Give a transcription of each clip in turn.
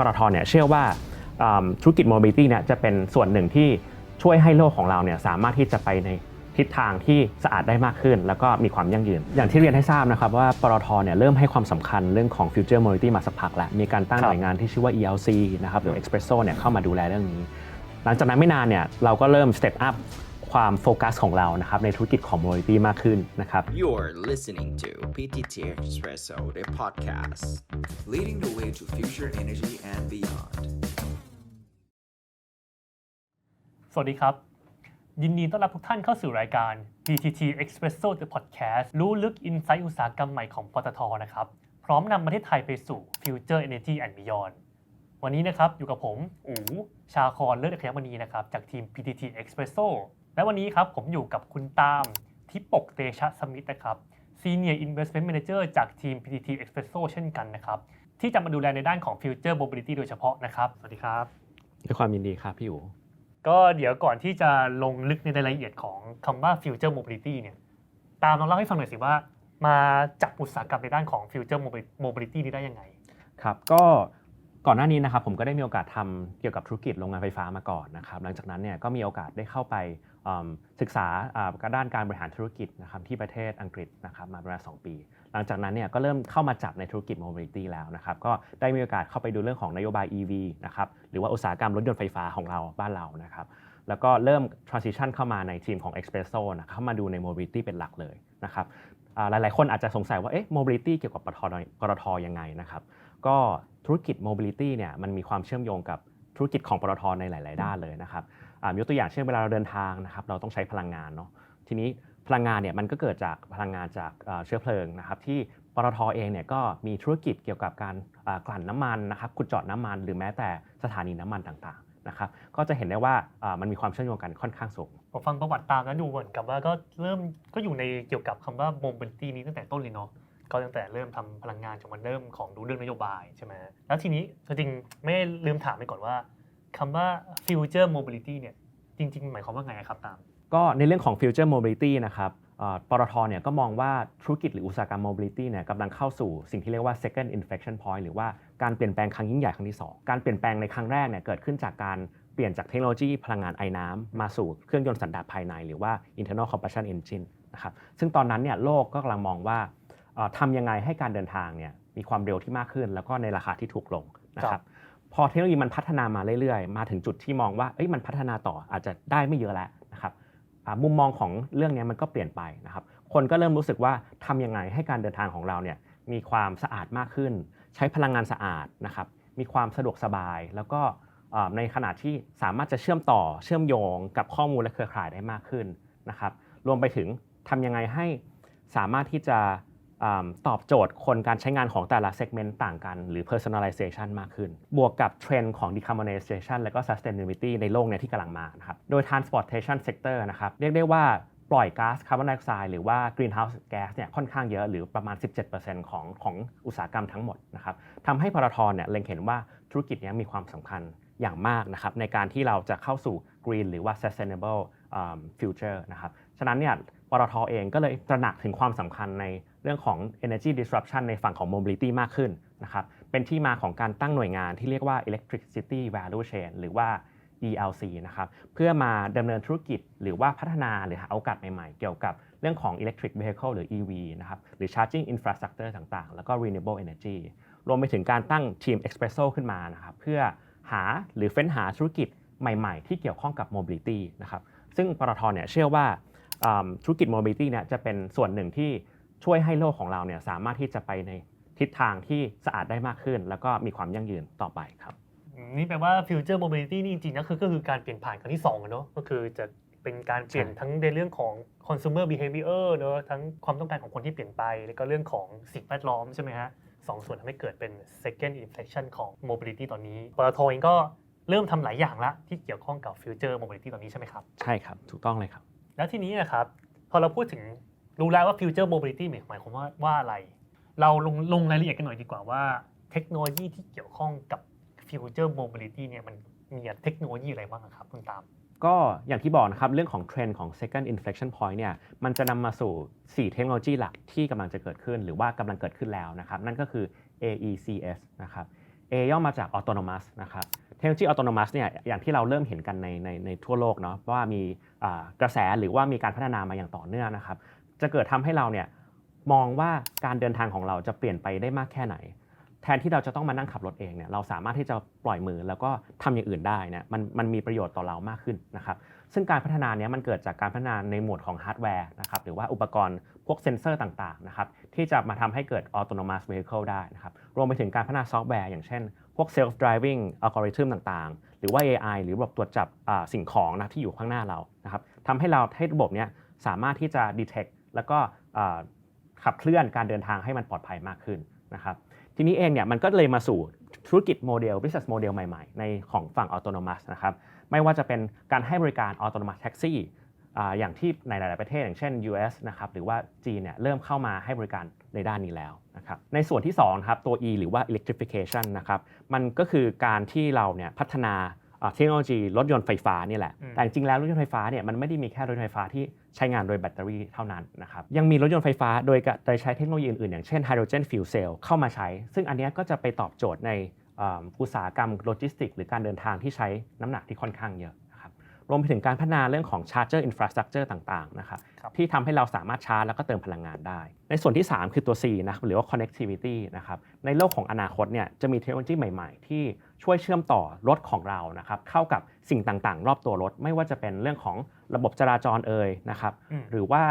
ปตทเนี่ยเชื่อว่าธุรกิจ mobility เนี่ยจะเป็นส่วนหนึ่งที่ช่วยให้โลกของเราเนี่ยสามารถที่จะไปในทิศทางที่สะอาดได้มากขึ้น แล้วก็มีความยั่งยืน อย่างที่เรียนให้ทราบนะครับว่าปตทเนี่ยเริ่มให้ความสำคัญเรื่องของ future mobility มาสักพักแล้ว มีการตั้งหน่วยงานที่ชื่อว่า ELC นะครับหรือ Expresso เนี่ยเข้ามาดูแลเรื่องนี้ หลังจากนั้นไม่นานเนี่ยเราก็เริ่ม step up ความโฟกัสของเรานะครับในธุรกิจของ mobility มากขึ้นนะครับ You're listening to PTT Expresso, the podcast. leading the way to future energy and beyond. สวัสดีครับ ยินดีต้อนรับทุกท่านเข้าสู่รายการ PTT Expresso The Podcast รู้ลึกอินไซต์อุตสาหกรรมใหม่ของปตทนะครับ พร้อมนำประเทศไทยไปสู่ Future Energy and Beyond วันนี้นะครับอยู่กับผม อู๋ชาคอนเลิศอัคยมณีนะครับจากทีม PTT Expresso และวันนี้ครับผมอยู่กับคุณตามทิปกเตชะสมิทธ์นะครับ Senior Investment Manager จากทีม PTT Expresso เช่นกันนะครับ ที่จะมาดูแลในด้านของ Future Mobility โดยเฉพาะนะครับ สวัสดีครับ ด้วยความยินดีครับพี่อู๋ก็เดี๋ยวก่อนที่จะลงลึกในรายละเอียดของคำว่า future mobility เนี่ย ตามลองเล่าให้ฟังหน่อยสิว่า มาจับอุตสาหกรรมในด้านของ future mobility นี้ได้ยังไง ครับ ก็ก่อนหน้านี้นะครับผมก็ได้มีโอกาสทำเกี่ยวกับธุรกิจโรงงานไฟฟ้ามาก่อนนะครับ หลังจากนั้นเนี่ยก็มีโอกาสได้เข้าไปอืม ศึกษาด้านการบริหารธุรกิจนะครับที่ประเทศอังกฤษนะครับมาประมาณ 2 ปี หลังจากนั้นเนี่ยก็เริ่มเข้ามาจับในธุรกิจ mobility แล้วนะครับก็ได้มีโอกาสเข้าไปดูเรื่องของนโยบาย EV นะครับหรือว่าอุตสาหกรรมรถยนต์ไฟฟ้าของเราบ้านเรานะครับแล้วก็เริ่ม transition เข้ามาในทีมของ Expresso นะเข้ามาดูใน mobility เป็นหลักเลยนะครับหลายๆ คนอาจจะสงสัยว่าเอ๊ะ mobility เกี่ยวกับปทปตทยังไงนะครับก็ธุรกิจ mobility เนี่ยมันมีความเชื่อมโยงกับธุรกิจของปตทในหลาย ๆ ด้านเลยนะครับ ยกตัวอย่างเช่นเวลาเราเดินทางนะครับเราต้องใช้พลังงานเนาะทีนี้พลังงานเนี่ยมันก็เกิดจากพลังงานจากเชื้อเพลิงนะครับที่ปตทเองเนี่ยก็มีธุรกิจเกี่ยวกับการกลั่นน้ำมันนะครับขุดเจาะน้ำมัน หรือแม้แต่สถานีน้ำมันต่างๆนะครับก็จะเห็นได้ว่ามันมีความเชื่อมโยงกันค่อนข้างสูงผมฟังประวัติตามแล้วดูเหมือนกับว่าก็เริ่มก็อยู่ในเกี่ยวกับคำว่า mobility นี้ตั้งแต่ต้นเลยเนาะก็ตั้งแต่เริ่มทำพลังงานจนมันเริ่มของดูเรื่องนโยบายใช่ไหมแล้วทีนี้จริงๆไม่ลืมถามไปก่อนว่า คำว่า future mobility เนี่ยจริงๆ หมายความว่าไงครับตาม ก็ในเรื่องของ future mobility นะครับเอ่อปตทเนี่ยก็มองว่าธุรกิจหรืออุตสาหกรรม mobility เนี่ยกำลังเข้าสู่สิ่งที่เรียกว่า second inflection point หรือว่าการเปลี่ยนแปลงครั้งยิ่งใหญ่ครั้งที่ 2 การเปลี่ยนแปลงในครั้งแรกเนี่ยเกิดขึ้นจากการเปลี่ยนจากเทคโนโลยีพลังงานไอน้ำมาสู่เครื่องยนต์สันดาปภายใน หรือว่า internal combustion engine นะครับซึ่งตอนนั้นเนี่ยโลกก็กำลังมองว่าเอ่อทำยังไงให้การเดินทางเนี่ยมีความเร็วที่มากขึ้น แล้วก็ในราคาที่ถูกลงนะคครัรับบ พอเทคโนโลยีมันพัฒนามาเรื่อยๆ มาถึงจุดที่มองว่าเอ้ยมันพัฒนาต่ออาจจะได้ไม่เยอะแล้วนะครับมุมมองของเรื่องนี้มันก็เปลี่ยนไปนะครับ คนก็เริ่มรู้สึกว่าทำยังไงให้การเดินทางของเราเนี่ยมีความสะอาดมากขึ้น ใช้พลังงานสะอาดนะครับ มีความสะดวกสบาย แล้วก็ในขณะที่สามารถจะเชื่อมต่อเชื่อมโยงกับข้อมูลและเครือข่ายได้มากขึ้นนะครับ รวมไปถึงทำยังไงให้สามารถที่จะ ตอบโจทย์คนการใช้งานของแต่ละ segment ต่างกัน หรือ personalization มากขึ้น บวกกับเทรนด์ของ decarbonization และก็ sustainability ในโลกเนี่ยที่กำลังมานะครับ โดย transportation sector นะครับ เรียกได้ว่าปล่อยก๊าซคาร์บอนไดออกไซด์หรือว่า greenhouse gas เนี่ยค่อนข้างเยอะหรือประมาณ 17%ของของอุตสาหกรรมทั้งหมดนะครับทำให้ปตทเนี่ยเล็งเห็นว่าธุรกิจนี้มีความสำคัญอย่างมากนะครับในการที่เราจะเข้าสู่ green หรือว่า sustainable future นะครับ ฉะนั้นเนี่ยปตทเองก็เลยตระหนักถึงความสำคัญใน รื่องของ energy disruption ในฝั่งของ mobility มากขึ้นนะครับเป็นที่มาของการตั้งหน่วยงานที่เรียกว่า electricity value chain หรือว่า ELC นะครับเพื่อมาดำเนินธุรกิจหรือว่าพัฒนาหรือหาโอกาสใหม่ ๆ เกี่ยวกับเรื่องของ electric vehicle หรือ EV นะครับหรือ charging infrastructure ต่างๆ แล้วก็ renewable energy รวมไปถึงการตั้งทีม Expresso ขึ้นมานะครับเพื่อหาหรือเฟ้นหาธุรกิจใหม่ ๆ ที่เกี่ยวข้องกับ mobility นะครับซึ่งปตทเนี่ยเชื่อว่าธุรกิจ mobility เนี่ยจะเป็นส่วนหนึ่งที่ ช่วยให้โลกของเราเนี่ยสามารถที่จะไปในทิศทางที่สะอาดได้มากขึ้น แล้วก็มีความยั่งยืนต่อไปครับอืมนี่แปลว่า future mobility นี่จริงๆนะคือก็คือการเปลี่ยนผ่านครั้งที่2อะเนาะก็คือจะเป็นการเปลี่ยนใช่ทั้งในเรื่องของ consumer behavior เนอะทั้งความต้องการของคนที่เปลี่ยนไป แล้วก็เรื่องของสิ่งแวดล้อมใช่ไหมฮะสองส่วนทำให้เกิดเป็น second inflection ของ mobility ตอนนี้ปตทเองก็เริ่มทำหลายอย่างละที่เกี่ยวข้องกับ future mobility ตอนนี้ใช่ไหมครับ ใช่ครับ ถูกต้องเลยครับ แล้วทีนี้นะครับ พอเราพูดถึง รู้แล้วว่า future mobility หมายหมายความว่าว่าอะไร เราลงลงรายละเอียดกันหน่อยดีกว่าว่า เทคโนโลยีที่เกี่ยวข้องกับ future mobility เนี่ยมันมีเทคโนโลยีอะไรบ้างครับคุณตาม ก็อย่างที่บอกนะครับ เรื่องของเทรนด์ของ second inflection point เนี่ยมันจะนำมาสู่ 4 เทคโนโลยีหลักที่กำลังจะเกิดขึ้น หรือว่ากำลังเกิดขึ้นแล้วนะครับ นั่นก็คือ AECS นะครับ A ย่อมาจาก autonomous นะครับเทคโนโลยี autonomous เนี่ยอย่างที่เราเริ่มเห็นกันในในในทั่วโลกเนาะว่ามีกระแสหรือว่ามีการพัฒนามาอย่างต่อเนื่องนะครับ จะเกิดทำให้เราเนี่ยมองว่าการเดินทางของเราจะเปลี่ยนไปได้มากแค่ไหน แทนที่เราจะต้องมานั่งขับรถเองเนี่ยเราสามารถที่จะปล่อยมือแล้วก็ทำอย่างอื่นได้นี่ยมันมันมีประโยชน์ต่อเรามากขึ้นนะครับซึ่งการพัฒนาเนี้ยมันเกิดจากการพัฒนาในหมวดของฮาร์ดแวร์นะครับหรือว่าอุปกรณ์พวกเซ็นเซอร์ต่างๆนะครับที่จะมาทำให้เกิด autonomous vehicle ได้นะครับรวมไปถึงการพัฒนาซอฟต์แวร์อย่างเช่น พวก self driving algorithm ต่างๆ หรือว่า AI หรือระบบตรวจจับสิ่งของนะที่อยู่ข้างหน้าเรานะครับทำให้เราให้ระบบเนี้ยสามารถที่จะ detect แล้วก็ขับเคลื่อนการเดินทางให้มันปลอดภัยมากขึ้นนะครับทีนี้เองเนี่ยมันก็เลยมาสู่ธุรกิจโมเดล business model ใหม่ๆ ในของฝั่ง autonomous นะครับไม่ว่าจะเป็นการให้บริการ autonomous taxi อ่อย่างที่ในหลาย ๆ ประเทศ อย่างเช่น US นะครับหรือว่าจีนเนี่ยเริ่มเข้ามาให้บริการในด้านนี้แล้วนะครับในส่วนที่2ครับตัว E หรือว่า electrification นะครับมันก็คือการที่เราเนี่ยพัฒนา เทคโนโลยีรถยนต์ไฟฟ้านี่แหละอืมแต่จริงๆแล้วรถยนต์ไฟฟ้าเนี่ยมันไม่ได้มีแค่รถยนต์ไฟฟ้าที่ใช้งานโดยแบตเตอรี่เท่านั้นนะครับ ยังมีรถยนต์ไฟฟ้าโดยกะโดยใช้เทคโนโลยีอื่นๆ อย่างเช่นไฮโดรเจนฟิวเซลเข้ามาใช้ ซึ่งอันเนี้ยก็จะไปตอบโจทย์ในอ่าอุตสาหกรรมโลจิสติก หรือการเดินทางที่ใช้น้ำหนักที่ค่อนข้างเยอะนะค รับรวมไปถึงการพัฒนาเรื่องของ Charger Infrastructure ต่างๆนะครับครับที่ทำให้เราสามารถชาร์จแล้วก็เติมพลังงานได้ ในส่วนที่ 3 คือตัว C นะครับหรือว่า connectivity นะครับในโลกของอนาคตเนี่ยจะมีเทคโนโลยีใหม่ๆ ที่ช่วยเชื่อมต่อรถของเรานะครับเข้ากับสิ่งต่างๆ รอบตัวรถ ไม่ว่าจะเป็นเรื่องของระบบจราจรเอ่ยนะครับอืมหรือว่า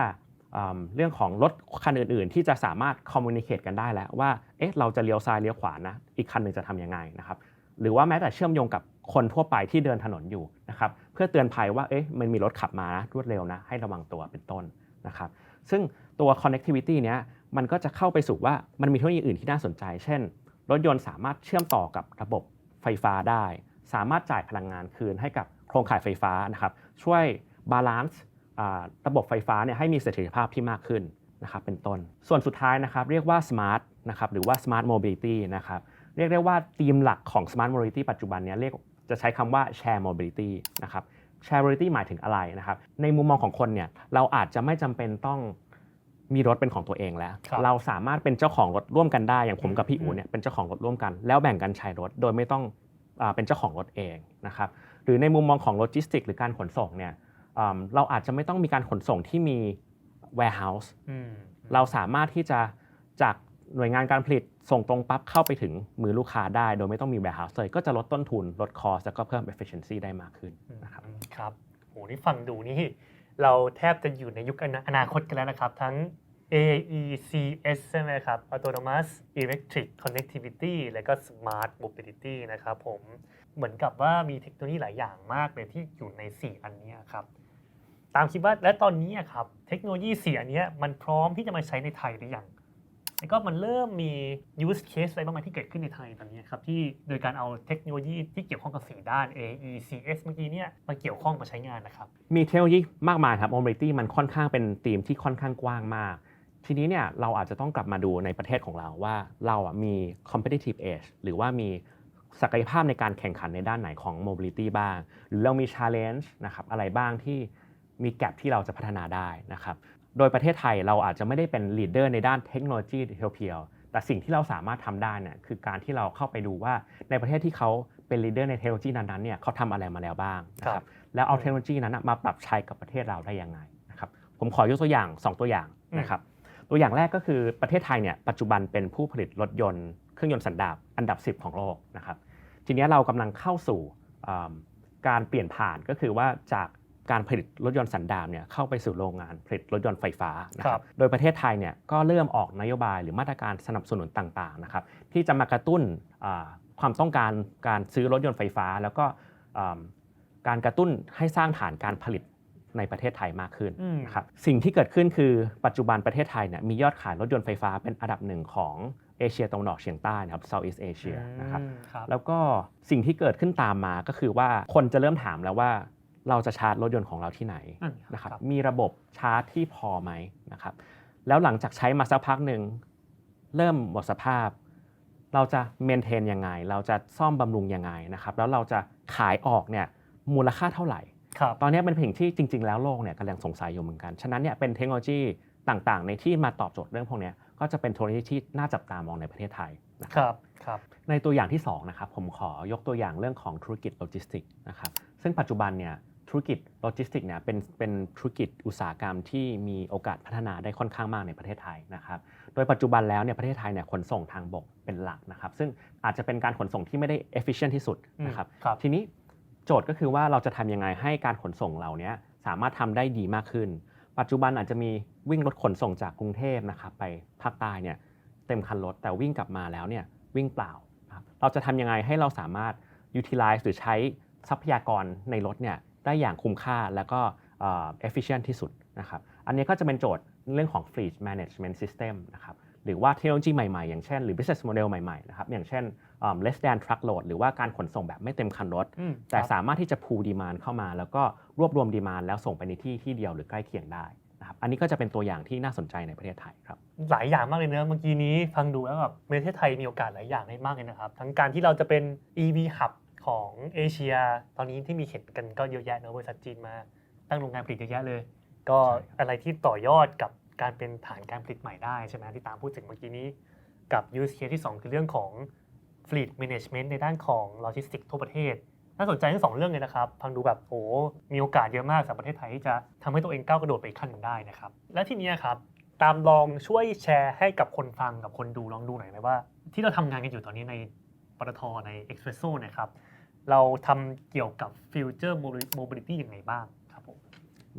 อืมเรื่องของรถคันอื่น ๆ ที่จะสามารถคอมมูนิเคตกันได้แล้วว่าเอ๊ะเราจะเลี้ยวซ้ายเลี้ยวขวานะอีกคันหนึ่งจะทำยังไงนะครับหรือว่าแม้แต่เชื่อมโยงกับ คนทั่วไปที่เดินถนนอยู่นะครับเพื่อเตือนภัยว่าเอ๊ะมันมีรถขับมานะรวดเร็วนะให้ระวังตัวเป็นต้นนะครับซึ่งตัว connectivity เนี้ยมันก็จะเข้าไปสู่ว่ามันมีเทคโนโลยีอื่นที่น่าสนใจ เช่น รถยนต์สามารถเชื่อมต่อกับระบบไฟฟ้าได้ สามารถจ่ายพลังงานคืนให้กับโครงข่ายไฟฟ้านะครับช่วยบาลานซ์ระบบไฟฟ้าเนี่ยให้มีเสถียรภาพที่มากขึ้นนะครับเป็นต้น ส่วนสุดท้ายนะครับเรียกว่า smart นะครับหรือว่า smart mobility นะครับเรียกได้ว่าธีมหลักของ smart mobility ปัจจุบันเนี้เรียก จะใช้คำว่า share mobility นะครับ share mobility หมายถึงอะไรนะครับ ในมุมมองของคนเนี่ยเราอาจจะไม่จำเป็นต้องมีรถเป็นของตัวเองแล้ว ครับเราสามารถเป็นเจ้าของรถร่วมกันได้ อย่างผมกับพี่อืมอูเนี่ยเป็นเจ้าของรถร่วมกัน แล้วแบ่งกันใช้รถโดยไม่ต้องอาเป็นเจ้าของรถเองนะครับหรือในมุมมองของโลจิสติกหรือการขนส่งเนี่ยอืมเราอาจจะไม่ต้องมีการขนส่งที่มี warehouse อืม เราสามารถที่จะจาก หน่วยงานการผลิตส่งตรงปั๊บเข้าไปถึงมือลูกค้าได้ โดยไม่ต้องมี warehouse เลยก็จะลดต้นทุนลดคอสแล้วก็เพิ่ม efficiency ได้มากขึ้นนะครับครับโหนี่ฟังดูนี่เราแทบจะอยู่ในยุคอนาอนาคตกันแล้วนะครับ ทั้ง AECS ใช่ไหมครับ Autonomous Electric Connectivity และก็ Smart Mobility นะครับผม เหมือนกับว่ามีเทคโนโลยีหลายอย่างมากเลยที่อยู่ใน 4 อันนี้ครับ ตามคิดว่าและตอนนี้ครับ เทคโนโลยี 4 อันนี้มันพร้อมที่จะมาใช้ในไทยหรือยัง แล้วก็มันเริ่มมี use case อะไรบ้างไหมที่เกิดขึ้นในไทยตอนนี้ครับที่โดยการเอาเทคโนโลยีที่เกี่ยวข้องกับสีด้าน AECS เมื่อกี้เนี่ยมาเกี่ยวข้องมาใช้งานนะครับมีเทคโนโลยีมากมายครับ mobility มันค่อนข้างเป็นธีมที่ค่อนข้างกว้างมาก ทีนี้เนี่ยเราอาจจะต้องกลับมาดูในประเทศของเราว่าเราอะมี competitive edge หรือว่ามีศักยภาพในการแข่งขันในด้านไหนของ mobility บ้าง หรือเรามี challenge นะครับอะไรบ้างที่มีแกลบที่เราจะพัฒนาได้นะครับ โดยประเทศไทยเราอาจจะไม่ได้เป็น leader ในด้านเทคโนโลยีเพียวๆแต่สิ่งที่เราสามารถทำได้เนี่ยคือการที่เราเข้าไปดูว่าในประเทศที่เขาเป็น leader ในเทคโนโลยีนั้นๆเนี่ยเขาทำอะไรมาแล้วบ้างนะคครัรับบแล้วเอาเทคโนโลยีนั้นนะมาปรับใช้กับประเทศเราได้ยังไงนะครับผมขอยกตัวอย่าง 2 ตัวอย่างนะครับตัวอย่างแรกก็คือประเทศไทยเนี่ยปัจจุบันเป็นผู้ผลิตรถยนต์เครื่องยนต์สันดาปอันดับ 10 ของโลกนะครับทีนี้เรากำลังเข้าสู่อ่าการเปลี่ยนผ่านก็คือว่าจาก การผลิตรถยนต์สันดาปเนี่ยเข้าไปสู่โรงงานผลิตรถยนต์ไฟฟ้านะคครัรับบโดยประเทศไทยเนี่ยก็เริ่มออกนโยบายหรือมาตรการสนับสนุนต่างๆนะครับที่จะมากระตุ้นอ่าความต้องการการซื้อรถยนต์ไฟฟ้า แล้วก็อ่าการกระตุ้นให้สร้างฐานการผลิตในประเทศไทยมากขึ้นอืมนะครับสิ่งที่เกิดขึ้นคือปัจจุบันประเทศไทยเนี่ยมียอดขายรถยนต์ไฟฟ้าเป็นอันดับหนึ่งของเอเชียตะวันออกเฉียงใต้นะครับ Southeast Asia นะครับอืมครับแล้วก็สิ่งที่เกิดขึ้นตามมาก็คือว่าคนจะเริ่มถามแล้วว่า เราจะชาร์จรถยนต์ของเราที่ไหนนั่นนะครับครับมีระบบชาร์จที่พอไหมนะครับแล้วหลังจากใช้มาสักพักหนึ่งเริ่มหมดสภาพ เราจะเมนเทนยังไง เราจะซ่อมบำรุงยังไงนะครับแล้วเราจะขายออกเนี่ยมูลค่าเท่าไหร่ครับตอนนี้เป็นสิ่งที่จริง ๆ แล้วโลกเนี่ยกำลังสงสัยอยู่เหมือนกัน ฉะนั้นเนี่ยเป็นเทคโนโลยีต่างๆ ในที่มาตอบโจทย์เรื่องพวกเนี้ยก็จะเป็นเทคโนโลยีที่น่าจับตามองในประเทศไทยนะคครับรับครับในตัวอย่างที่2นะครับผมขอยกตัวอย่างเรื่องของธุรกิจโลจิสติกส์นะครับซึ่งปัจจุบันเนี่ย ธุรกิจโลจิสติกส์เนี่ยเป็นเป็นธุรกิจอุตสาหกรรมที่มีโอกาสพัฒนาได้ค่อนข้างมากในประเทศไทยนะครับโดยปัจจุบันแล้วเนี่ยประเทศไทยเนี่ยขนส่งทางบกเป็นหลักนะครับ ซึ่งอาจจะเป็นการขนส่งที่ไม่ได้ efficient ที่สุดนะครับอืมครับ ทีนี้โจทย์ก็คือว่าเราจะทำยังไงให้การขนส่งเหล่านี้สามารถทำได้ดีมากขึ้น ปัจจุบันอาจจะมีวิ่งรถขนส่งจากกรุงเทพนะครับไปภาคใต้เนี่ยเต็มคันรถแต่วิ่งกลับมาแล้วเนี่ยวิ่งเปล่านะครับเราจะทำยังไงให้เราสามารถ utilize หรือใช้ทรัพยากรในรถเนี่ย ได้อย่างคุ้มค่าแล้วก็เอ่อ efficient ที่สุดนะครับ อันนี้ก็จะเป็นโจทย์เรื่องของ fleet management system นะครับ หรือว่าเทคโนโลยีใหม่ๆ อย่างเช่น หรือ business model ใหม่ๆ นะครับ อย่างเช่นเอิ่ม less than truckload หรือว่าการขนส่งแบบไม่เต็มคันรถอืมแต่ครับสามารถที่จะ pool demand เข้ามา แล้วก็รวบรวม demand แล้วส่งไปในที่ที่เดียวหรือใกล้เคียงได้นะครับ อันนี้ก็จะเป็นตัวอย่างที่น่าสนใจในประเทศไทยครับ หลายอย่างมากเลยเนอะเมื่อกี้นี้ฟังดูแล้วแบบประเทศไทยมีโอกาสหลายอย่างได้มากเลยนะครับ ทั้งการที่เราจะเป็น EV hub ของเอเชีย ตอนนี้ที่มีเห็นกันก็เยอะแยะเนอะบริษัทจีนมา ตั้งโรงงานผลิตเยอะแยะเลย ก็ใช่ครับอะไรที่ต่อยอดกับการเป็นฐานการผลิตใหม่ได้ใช่ไหมที่ตามพูดถึงเมื่อกี้นี้ กับ use case ที่ 2 คือเรื่องของ fleet management ในด้านของ logistics ทั่วประเทศ น่าสนใจทั้งสองเรื่องเลยนะครับฟังดูแบบโอ้มีโอกาสเยอะมากสำหรับประเทศไทยที่จะทำให้ตัวเองก้าวกระโดดไปอีกขั้นหนึ่งได้นะครับ และทีเนี้ยครับตามลองช่วยแชร์ให้กับคนฟังกับคนดูลองดูหน่อยไหมว่า ที่เราทำงานกันอยู่ตอนนี้ในปตทใน Expresso เนะครับ เราทำเกี่ยวกับ Future Mobility ยังไงบ้างครับผม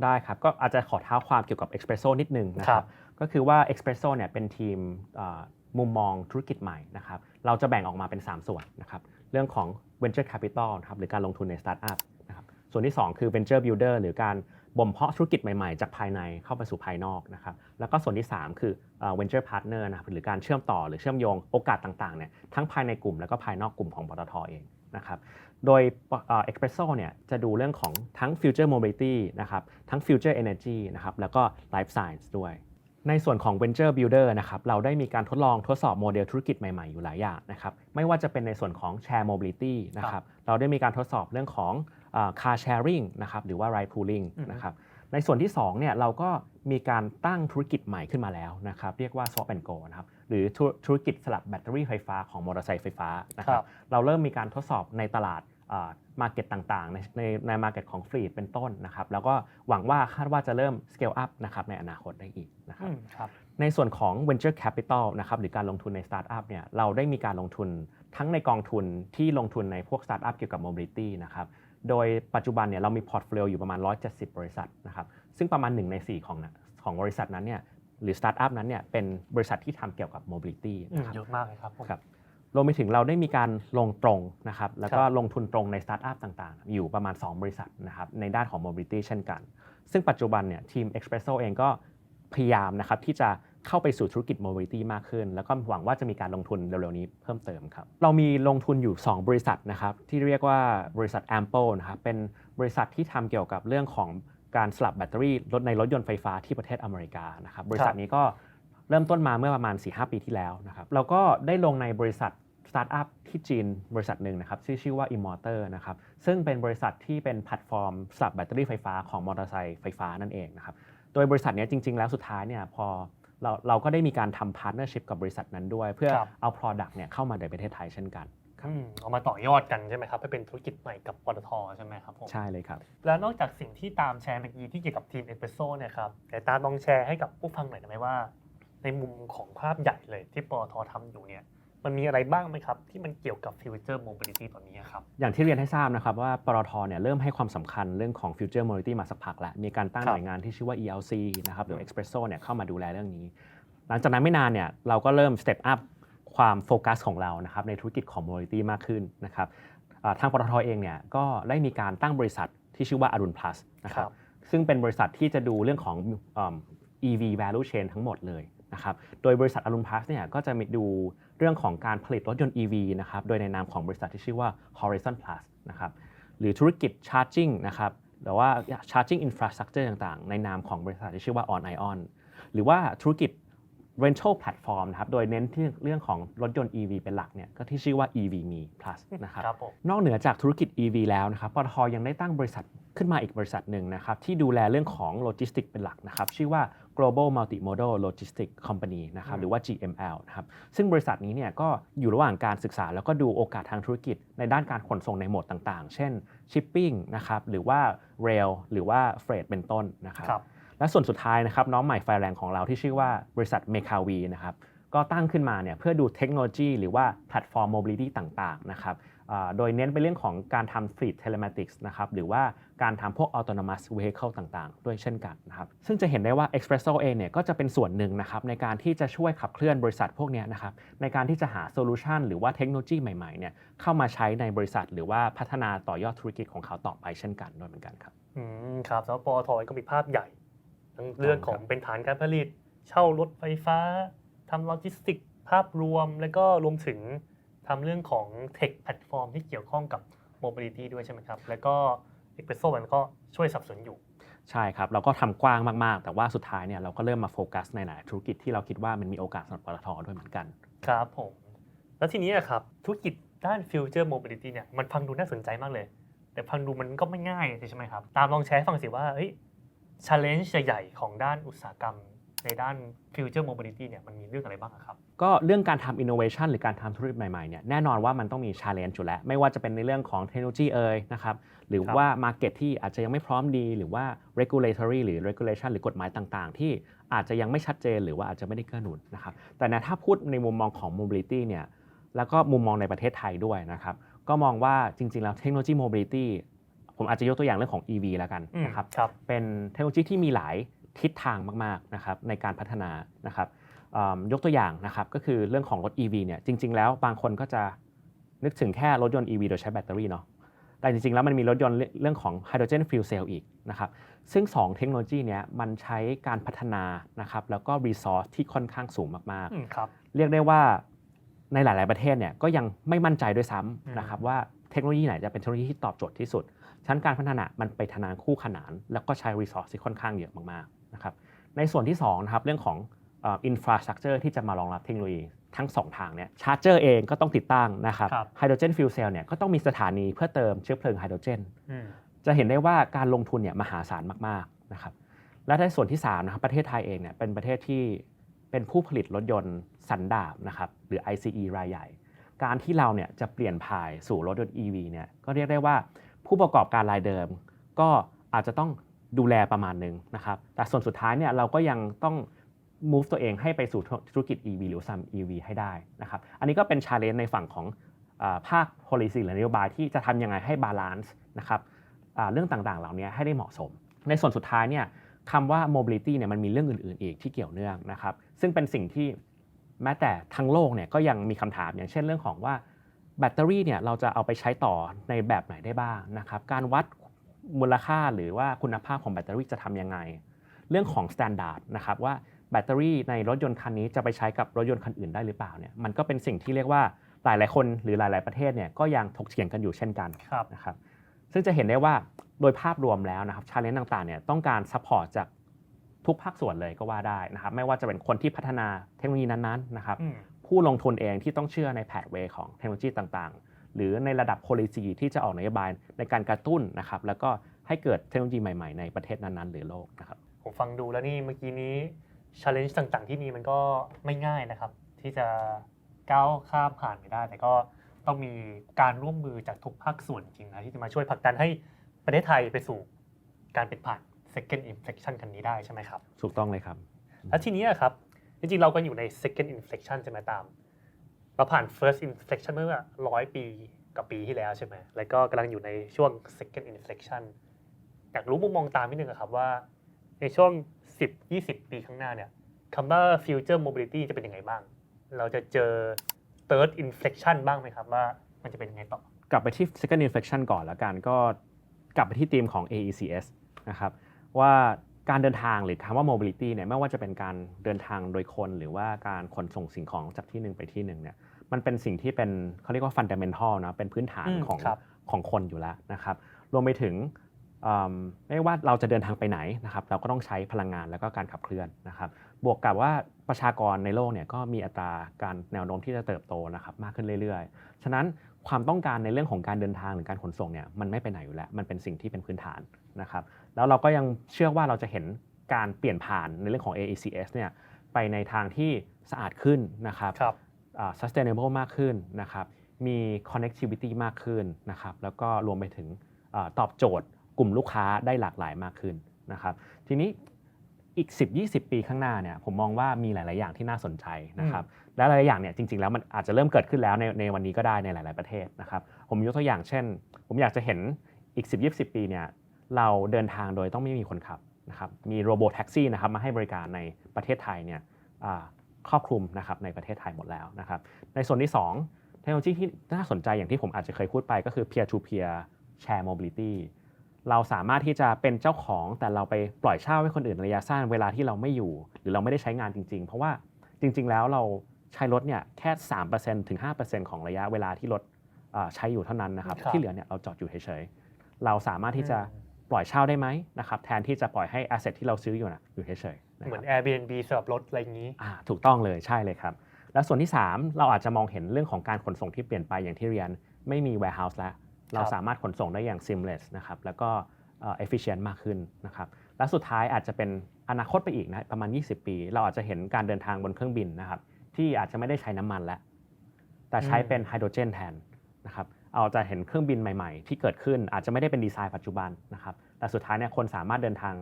ได้ครับ ก็อาจจะขอเท้าความเกี่ยวกับ Espresso นิดนึงนะคครัรับบก็คือว่า Espresso เนี่ยเป็นทีมเอ่อมุมมองธุรกิจใหม่นะครับ เราจะแบ่งออกมาเป็น 3 ส่วนนะครับ เรื่องของ Venture Capital นะครับหรือการลงทุนใน Startup นะครับ ส่วนที่ 2 คือ Venture Builder หรือการบ่มเพาะธุรกิจใหม่ๆ จากภายในเข้าไปสู่ภายนอกนะครับ แล้วก็ส่วนที่ 3 คือเอ่อ Venture Partner นะครับหรือการเชื่อมต่อหรือเชื่อมโยงโอกาสต่างๆเนี่ยทั้งภายในกลุ่มแล้วก็ภายนอกกลุ่มของปตทเอง นะครับโดยเอ่อ Espresso เนี่ยจะดูเรื่องของทั้ง Future Mobility นะครับทั้ง Future Energy นะครับแล้วก็ Life Science ด้วย ในส่วนของ Venture Builder นะครับเราได้มีการทดลองทดสอบโมเดลธุรกิจใหม่ๆ อยู่หลายอย่างนะครับไม่ว่าจะเป็นในส่วนของ Share Mobility นะครับเราได้มีการทดสอบเรื่องของเอ่อ Car Sharing นะครับหรือว่า Ride Pooling อือฮึนะครับในส่วนที่2เนี่ยเราก็มีการตั้งธุรกิจใหม่ขึ้นมาแล้วนะครับเรียกว่า Swap and Go นะครับ หรือธุธุรกิจสลับแบตเตอรี่ไฟฟ้าของมอเตอร์ไซค์ไฟฟ้านะครับเราเริ่มมีการทดสอบในตลาดมาเก็ตต่างๆ ในในในมาเก็ตของฟรีดเป็นต้นนะครับแล้วก็หวังว่าคาดว่าจะเริ่ม scale up นะครับในอนาคตได้อีกนะครับอืมครับในส่วนของ venture capital นะครับหรือการลงทุนใน startup เนี่ยเราได้มีการลงทุนทั้งในกองทุนที่ลงทุนในพวก startup เกี่ยวกับ mobility นะครับโดยปัจจุบันเนี่ยเรามีพอร์ตโฟลิโออยู่ประมาณ 170 บริษัทนะครับซึ่งประมาณ 1 ใน 4 ของนะของบริษัทนั้นเนี่ย หรือ startup นั้นเนี่ยเป็นบริษัทที่ทำเกี่ยวกับ mobility อืมนะครับเยอะมากเลยครับผมครับรวมไปถึงเราได้มีการลงตรงนะครับแล้วก็ครับลงทุนตรงในสตาร์ทอัพต่างๆ อยู่ประมาณ 2 บริษัทนะครับในด้านของ mobility เช่นกัน ซึ่งปัจจุบันเนี่ยทีม Expresso เองก็พยายามนะครับที่จะเข้าไปสู่ธุรกิจ mobility มากขึ้น แล้วก็หวังว่าจะมีการลงทุนเร็วๆนี้เพิ่มเติมครับ เรามีลงทุนอยู่ 2 บริษัทนะครับที่เรียกว่าบริษัท Ample นะครับเป็นบริษัทที่ทำเกี่ยวกับเรื่องของ การสลับแบตเตอรี่รถในรถยนต์ไฟฟ้าที่ประเทศอเมริกานะครับบริษัทนี้ก็เริ่มต้นมาเมื่อประมาณ 4-5 ปีที่แล้วนะครับเราก็ได้ลงในบริษัทสตาร์ทอัพที่จีนบริษัทหนึ่งนะครับชื่อชื่อว่า Immorter นะครับซึ่งเป็นบริษัทที่เป็นแพลตฟอร์มสลับแบตเตอรี่ไฟฟ้าของมอเตอร์ไซค์ไฟฟ้านั่นเองนะครับโดยบริษัทเนี้ยจริง ๆ แล้วสุดท้ายเนี่ยพอเราเราก็ได้มีการทำพาร์ n เนอร์ชิพกับบริษัทนั้นด้วย เพื่อครับเอา Product เนี่ยเข้ามาในประเทศไทยเช่นกันอืม เอามาต่อยอดกันใช่ไหมครับให้เป็นธุรกิจใหม่กับปตทใช่ไหมครับผมใช่เลยครับ แล้วนอกจากสิ่งที่ตามแชร์เมื่อกี้ที่เกี่ยวกับทีมเอสเปรสโซ่เนี่ยครับแต่ตามลองแชร์ให้กับผู้ฟังหน่อยได้ไหมว่า ในมุมของภาพใหญ่เลยที่ปตททำอยู่เนี่ยมันมีอะไรบ้างไหมครับ ที่มันเกี่ยวกับ Future Mobility ตอนนี้ครับ อย่างที่เรียนให้ทราบนะครับว่าปตทเนี่ยเริ่มให้ความสำคัญเรื่องของ Future Mobility มาสักพักแล้ว มีการตั้งครับหน่วยงานที่ชื่อว่า ELC นะครับหรือ Expresso เนี่ยเข้ามาดูแลเรื่องนี้ หลังจากนั้นไม่นานเนี่ยเราก็เริ่ม step up ความโฟกัสของเรานะครับในธุรกิจของ Mobility มากขึ้นนะครับอ่าทางปตทเองเนี่ยก็ได้มีการตั้งบริษัทที่ชื่อว่าอรุณ plus นะครับครับซึ่งเป็นบริษัทที่จะดูเรื่องของเอิ่ม EV value chain ทั้งหมดเลยนะครับ โดยบริษัทอรุณพลัสเนี่ยก็จะมีดูเรื่องของการผลิตรถยนต์ EV นะครับ โดยในนามของบริษัทที่ชื่อว่า Horizon Plus นะครับ หรือธุรกิจ Charging นะครับ หรือว่า Charging Infrastructure ต่างๆ ในนามของบริษัทที่ชื่อว่า On Ion หรือว่าธุรกิจ Rental Platform นะครับโดยเน้นที่เรื่องของรถยนต์ EV เป็นหลักเนี่ยก็ที่ชื่อว่า EVme Plus นะครับครับผมนอกเหนือจากธุรกิจ EV แล้วนะครับปตทยังได้ตั้งบริษัทขึ้นมาอีกบริษัทหนึ่งนะครับที่ดูแลเรื่องของโลจิสติกเป็นหลักนะครับชื่อว่า Global Multimodal Logistics Company นะครับอืมหรือว่า GML นะครับซึ่งบริษัทนี้เนี่ยก็อยู่ระหว่างการศึกษา แล้วก็ดูโอกาสทางธุรกิจในด้านการขนส่งในโหมดต่างๆ เช่น shipping นะครับหรือว่า rail หรือว่า freight เป็นต้นนะครับครับ และส่วนสุดท้ายนะครับน้องใหม่ไฟแรงของเราที่ชื่อว่าบริษัทเมคาวีนะครับก็ตั้งขึ้นมาเนี่ยเพื่อดูเทคโนโลยีหรือว่าแพลตฟอร์มโมบิลิตี้ต่างๆนะครับโดยเน้นไปเรื่องของการทำ fleet telematics นะครับหรือว่าการทำพวก autonomous vehicle ต่างๆ ด้วยเช่นกันนะครับซึ่งจะเห็นได้ว่า Expresso เองเนี่ยก็จะเป็นส่วนหนึ่งนะครับในการที่จะช่วยขับเคลื่อนบริษัทพวกนี้นะครับในการที่จะหาโซลูชันหรือว่าเทคโนโลยีใหม่ๆเนี่ยเข้ามาใช้ในบริษัท หรือว่าพัฒนาต่อยอดธุรกิจของเขาต่อไปเช่นกันด้วยเหมือนกันครับอืมครับสำหรับปอทก็มีภาพใหญ่ ทั้งเรื่องของเป็นฐานการผลิต เช่ารถไฟฟ้าทำโลจิสติกภาพรวม แล้วก็รวมถึงทำเรื่องของเทคแพลตฟอร์มที่เกี่ยวข้องกับโมบิลิตี้ด้วยใช่ไหมครับ แล้วก็เอ็กเพรสโซมันก็ช่วยสนับสนุนอยู่ใช่ครับ เราก็ทำกว้างมาก ๆ แต่ว่าสุดท้ายเนี่ยเราก็เริ่มมาโฟกัสในหลายธุรกิจที่เราคิดว่ามันมีโอกาสสำหรับปตทด้วยเหมือนกัน ครับผม แล้วทีนี้อะครับ ธุรกิจด้านฟิวเจอร์โมบิลิตี้เนี่ยมันฟังดูน่าสนใจมากเลย แต่ฟังดูมันก็ไม่ง่ายใช่ไหมครับ ตามลองแชร์ให้ฟังสิว่าเฮ้ย ชาเลนจ์ใหญ่ๆของด้านอุตสาหกรรม ในด้านฟิวเจอร์โมบิลิตี้เนี่ยมันมีเรื่องอะไรบ้างอะครับ ก็เรื่องการทำ innovation หรือการทำธุรกิจใหม่ๆเนี่ยแน่นอนว่ามันต้องมี challenge อยู่แล้ว ไม่ว่าจะเป็นในเรื่องของเทคโนโลยีเอ่ยนะครับหรือครับว่า market ที่อาจจะยังไม่พร้อมดี หรือว่า regulatory หรือ regulation หรือกฎหมายต่างๆ ที่อาจจะยังไม่ชัดเจนหรือว่าอาจจะไม่ได้เกื้อหนุนนะครับแต่เนยถ้าพูดในมุมมองของ mobility เนี่ยแล้วก็มุมมองในประเทศไทยด้วยนะครับก็มองว่าจริงๆแล้วเทคโนโลยี mobility ผมอาจจะยกตัวอย่างเรื่องของ EV แล้วกันอืมนะครับครับเป็นเทคโนโลยีที่มีหลายทิศทางมากๆนะครับในการพัฒนานะครับอืมยกตัวอย่างนะครับก็คือเรื่องของรถ EV เนี่ยจริง ๆ แล้วบางคนก็จะนึกถึงแค่รถยนต์ EV โดยใช้แบตเตอรี่เนาะแต่จริง ๆ แล้วมันมีรถยนต์เรื่องของไฮโดรเจนฟิวเซลอีกนะครับซึ่ง 2 เทคโนโลยีเนี้ยมันใช้การพัฒนานะครับแล้วก็รีซอสที่ค่อนข้างสูงมากอืมครับๆเรียกได้ว่าในหลาย ๆ ประเทศเนี่ยก็ยังไม่มั่นใจด้วยซ้อืมำนะครับว่าเทคโนโลยีไหนจะเป็นเทคโนโลยีที่ตอบโจทย์ที่สุด ฉะนั้นการพัฒนามันไปทนานคู่ขนาน แล้วก็ใช้รีซอสที่ค่อนข้างเยอะมากๆนะครับในส่วนที่2นะครับเรื่องของอินฟราสตรักเจอร์ที่จะมารองรับเทคโนโลยีทั้ง 2 ทางเนี่ยชาร์จเจอร์เองก็ต้องติดตั้งนะครับครับไฮโดรเจนฟิวเซลเนี่ยก็ต้องมีสถานีเพื่อเติมเชื้อเพลิงไฮโดรเจนอืมจะเห็นได้ว่าการลงทุนเนี่ยมหาศาลมากๆนะครับและในส่วนที่3นะครับประเทศไทยเองเนี่ยเป็นประเทศที่เป็นผู้ผลิตรถยนต์สันดาปนะครับหรือ ICE รายใหญ่ การที่เราเนี่ยจะเปลี่ยนผ่ายสู่รถยนต์ EV เนี่ยก็เรียกได้ว่า ผู้ประกอบการรายเดิม ก็อาจจะต้องดูแลประมาณหนึ่งนะครับ แต่ส่วนสุดท้ายเนี่ยเราก็ยังต้อง move ตัวเองให้ไปสู่ธุรกิจ EV หรือซัม EV ให้ได้นะครับ อันนี้ก็เป็น challenge ในฝั่งของอภาค policy หรือนโยบายที่จะทำยังไงให้ balance นะครับเรื่องต่างๆ เหล่านี้ให้ได้เหมาะสม ในส่วนสุดท้ายเนี่ยคำว่า mobility เนี่ยมันมีเรื่องอื่นๆ อีกที่เกี่ยวเนื่องนะครับ ซึ่งเป็นสิ่งที่แม้แต่ทั้งโลกเนี่ยก็ยังมีคำถามอย่างเช่นเรื่องของว่า แบตเตอรี่เนี่ยเราจะเอาไปใช้ต่อในแบบไหนได้บ้างนะครับการวัดมูลค่าหรือว่าคุณภาพของแบตเตอรี่จะทำยังไง เรื่องของ standard นะครับว่าแบตเตอรี่ในรถยนต์คันนี้จะไปใช้กับรถยนต์คันอื่นได้หรือเปล่าเนี่ยมันก็เป็นสิ่งที่เรียกว่าหลายๆคนหรือหลาย ๆประเทศเนี่ยก็ยังถกเถียงกันอยู่เช่นกันครับนะครับซึ่งจะเห็นได้ว่าโดยภาพรวมแล้วนะครับชาเลนจ์ต่างๆเนี่ยต้องการซัพพอร์ตจากทุกภาคส่วนเลยก็ว่าได้นะครับไม่ว่าจะเป็นคนที่พัฒนาเทคโนโลยีนั้นๆนะครับอืม ผู้ลงทุนเองที่ต้องเชื่อในแพ t เวย์ของเทคโนโลยีต่างๆ หรือในระดับ policy ที่จะออกนโยบายในการกระตุ้นนะครับแล้วก็ให้เกิดเทคโนโลยีใหม่ๆ ในประเทศนั้นๆ หรือโลกนะครับผมฟังดูแล้วนี่เมื่อกี้นี้ challenge ต่างๆ ที่มีมันก็ไม่ง่ายนะครับ ที่จะก้าวข้ามผ่านไปได้ แต่ก็ต้องมีการร่วมมือจากทุกภาคส่วนจริงนะที่จะมาช่วยผลักดันให้ประเทศไทยไปสู่การเป็นผ่าน second inflection คันนี้ได้ใช่ไหมครับ ถูกต้องเลยครับ แล้วทีนี้อะครับ จริงๆเราก็อยู่ใน second inflection ใช่ไหมตาม เราผ่าน first inflection เมื่อร้อยปีกับปีที่แล้วใช่ไหมแล้วก็กำลังอยู่ในช่วง second inflection อยากรู้มุมมองตามนิดนึงครับว่า ในช่วง 10-20 ปีข้างหน้าเนี่ยคำว่า future mobility จะเป็นยังไงบ้าง เราจะเจอ third inflection บ้างไหมครับว่ามันจะเป็นยังไงต่อ กลับไปที่ second inflection ก่อนละกันก็กลับไปที่ธีมของ AECS นะครับว่า การเดินทางหรือคำว่า mobility เนี่ยไม่ว่าจะเป็นการเดินทางโดยคนหรือว่าการขนส่งสิ่งของจากที่หนึ่งไปที่หนึ่งเนี่ยมันเป็นสิ่งที่เป็นเขาเรียกว่า fundamental นะเป็นพื้นฐานอืมของครับของคนอยู่แล้วนะครับ รวมไปถึงอืมไม่ว่าเราจะเดินทางไปไหนนะครับ เราก็ต้องใช้พลังงานแล้วก็การขับเคลื่อนนะครับ บวกกับว่าประชากรในโลกเนี่ยก็มีอัตราการแนวโน้มที่จะเติบโตนะครับมากขึ้นเรื่อยๆ ฉะนั้นความต้องการในเรื่องของการเดินทางหรือการขนส่งเนี่ยมันไม่ไปไหนอยู่แล้ว มันเป็นสิ่งที่เป็นพื้นฐานนะครับ แล้วเราก็ยังเชื่อว่าเราจะเห็นการเปลี่ยนผ่านในเรื่องของ AECS เนี่ยไปในทางที่สะอาดขึ้นนะครับครับอ่า sustainable มากขึ้นนะครับ มี connectivity มากขึ้นนะครับ แล้วก็รวมไปถึงอาตอบโจทย์กลุ่มลูกค้าได้หลากหลายมากขึ้นนะครับ ทีนี้อีก 10-20 ปีข้างหน้าเนี่ยผมมองว่ามีหลาย ๆ อย่างที่น่าสนใจนะครับ และหลายๆอย่างเนี่ยจริง ๆ แล้วมันอาจจะเริ่มเกิดขึ้นแล้วในในวันนี้ก็ได้ในหลาย ๆ ประเทศนะครับ ผมยกตัวอย่างเช่น ผมอยากจะเห็นอีก 10-20 ปีเนี่ย เราเดินทางโดยต้องไม่มีคนขับนะครับมีโรบอทแท็กซี่นะครับมาให้บริการในประเทศไทยเนี่ยอ่าครอบคลุมนะครับในประเทศไทยหมดแล้วนะครับในส่วนที่ 2 เทคโนโลยีที่น่าสนใจอย่างที่ผมอาจจะเคยพูดไปก็คือ peer to peer share mobility เราสามารถที่จะเป็นเจ้าของแต่เราไปปล่อยเช่าให้คนอื่นระยะสั้นเวลาที่เราไม่อยู่ หรือเราไม่ได้ใช้งานจริง ๆ เพราะว่าจริง ๆ แล้วเราใช้รถเนี่ยแค่ 3%ถึง 5%ของระยะเวลาที่รถอ่าใช้อยู่เท่านั้นนะครับครับที่เหลือเนี่ยเราจอดอยู่เฉยๆเราสามารถที่จะอืม ปล่อยเช่าได้ไหมนะครับแทนที่จะปล่อยให้ asset ที่เราซื้ออยู่นะอยู่เฉยๆนะเหคมืรัอบน Airbnb สำหรับรถอะไรอย่างนี้อ่าถูกต้องเลยใช่เลยครับ แล้วส่วนที่ 3 เราอาจจะมองเห็นเรื่องของการขนส่งที่เปลี่ยนไปอย่างที่เรียนไม่มี warehouse แล้ว เราสามารถขนส่งได้อย่าง seamless นะครับแล้วก็เอ่อ efficient มากขึ้นนะครับและสุดท้ายอาจจะเป็นอนาคตไปอีกนะประมาณ 20 ปี เราอาจจะเห็นการเดินทางบนเครื่องบินนะครับที่อาจจะไม่ได้ใช้น้ำมันแล้ว แต่ใช้เป็นไฮโดรเจนแทนนะครับ เอาจะเห็นเครื่องบินใหม่ๆ ที่เกิดขึ้นอาจจะไม่ได้เป็นดีไซน์ปัจจุบันนะครับแต่สุดท้ายเนี่ยคนสามารถเดินทาง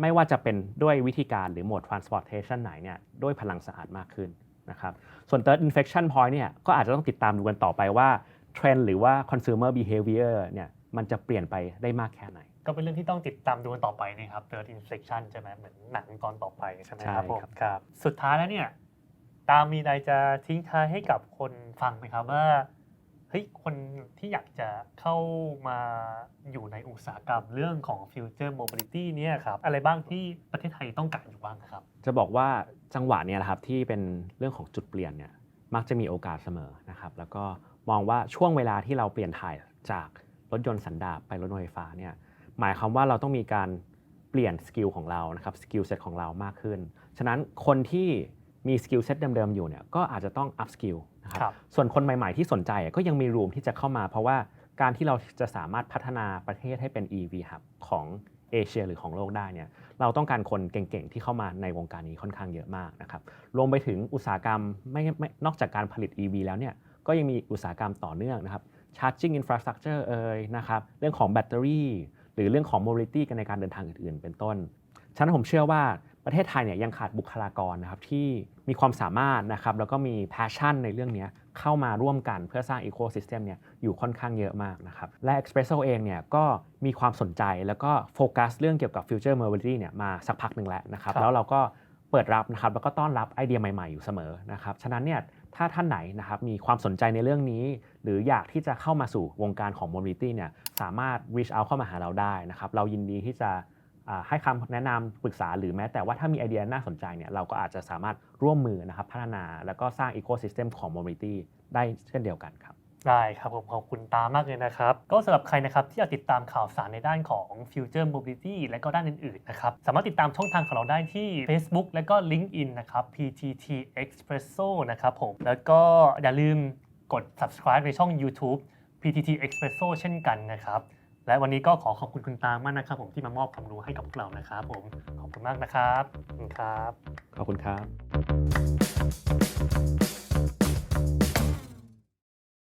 ไม่ว่าจะเป็นด้วยวิธีการหรือโหมด transportation ไหนเนี่ยด้วยพลังสะอาดมากขึ้นนะครับส่วน third infection point เนี่ยก็อาจจะต้องติดตามดูกันต่อไปว่าเทรนด์หรือว่า consumer behavior เนี่ยมันจะเปลี่ยนไปได้มากแค่ไหน ก็เป็นเรื่องที่ต้องติดตามดูกันต่อไปนะครับ Third Inflection ใช่ไหมเหมือนหนังตอนต่อไปใช่ไหมครับใช่ผมครับครับ สุดท้ายแล้วเนี่ยตามมีอะไรจะทิ้งท้ายให้กับคนฟังไหมครับว่า เฮ้ยคนที่อยากจะเข้ามาอยู่ในอุตสาหกรรมเรื่องของ Future Mobility เนี่ยครับอะไรบ้างที่ประเทศไทยต้องการอยู่บ้างครับ จะบอกว่าจังหวะเนี่ยแหละครับที่เป็นเรื่องของจุดเปลี่ยนเนี่ยมักจะมีโอกาสเสมอนะครับแล้วก็มองว่าช่วงเวลาที่เราเปลี่ยนถ่ายจากรถยนต์สันดาปไปรถยนต์ไฟฟ้าเนี่ยหมายความว่าเราต้องมีการเปลี่ยนสกิลของเรานะครับสกิลเซ็ตของเรามากขึ้น ฉะนั้นคนที่มีสกิลเซ็ตเดิมๆอยู่เนี่ยก็อาจจะต้องอัพสกิลนะครับครับส่วนคนใหม่ๆที่สนใจก็ยังมีรูมที่จะเข้ามา เพราะว่าการที่เราจะสามารถพัฒนาประเทศให้เป็น EV Hub ของเอเชียหรือของโลกได้เนี่ยเราต้องการคนเก่งๆ ที่เข้ามาในวงการนี้ค่อนข้างเยอะมากนะครับรวมไปถึงอุตสาหกรรมไม่ไม่นอกจากการผลิต EV แล้วเนี่ยก็ยังมีอุตสาหกรรมต่อเนื่องนะครับ charging infrastructure เอ่ยนะครับเรื่องของแบตเตอรี่ หรือเรื่องของ mobility กันในการเดินทางอื่นๆ เป็นต้น ฉะนั้นผมเชื่อว่า ประเทศไทยเนี่ยยังขาดบุคลากรนะครับที่มีความสามารถนะครับแล้วก็มี passion ในเรื่องเนี้ยเข้ามาร่วมกันเพื่อสร้าง ecosystem เนี่ยอยู่ค่อนข้างเยอะมากนะครับและ Expresso เองเนี่ยก็มีความสนใจแล้วก็โฟกัสเรื่องเกี่ยวกับ future mobility เนี่ยมาสักพักหนึ่งแล้วนะครับครับแล้วเราก็เปิดรับนะครับแล้วก็ต้อนรับไอเดียใหม่ๆอยู่เสมอนะครับฉะนั้นเนี่ยถ้าท่านไหนนะครับมีความสนใจในเรื่องนี้ หรืออยากที่จะเข้ามาสู่วงการของ mobility เนี่ยสามารถ reach out เข้ามาหาเราได้นะครับเรายินดีที่จะอ่า ให้คำแนะนำปรึกษาหรือแม้แต่ว่าถ้ามีไอเดียน่าสนใจเนี่ยเราก็อาจจะสามารถร่วมมือนะครับพัฒนาแล้วก็สร้างอีโค y ิสเต็มของ mobility ได้เช่นเดียวกันครับได้ครับผมขอบคุณตามากเลยนะครับ ก็สำหรับใครนะครับที่อยากติดตามข่าวสารในด้านของ Future Mobility และก็ด้านอื่นๆนะครับสามารถติดตามช่องทางของเราได้ที่ Facebook และก็ LinkedIn นะครับ PTT Expresso นะครับผมแล้วก็อย่าลืมกด subscribe ในช่อง YouTube PTT Expresso เช่นกันนะครับ และวันนี้ก็ขอขอบคุณคุณตามากนะครับผมที่มามอบความรู้ให้กับพวกเรานะครับผมขอบคุณมากนะครับขอบคุณครับ ขอบคุณครับ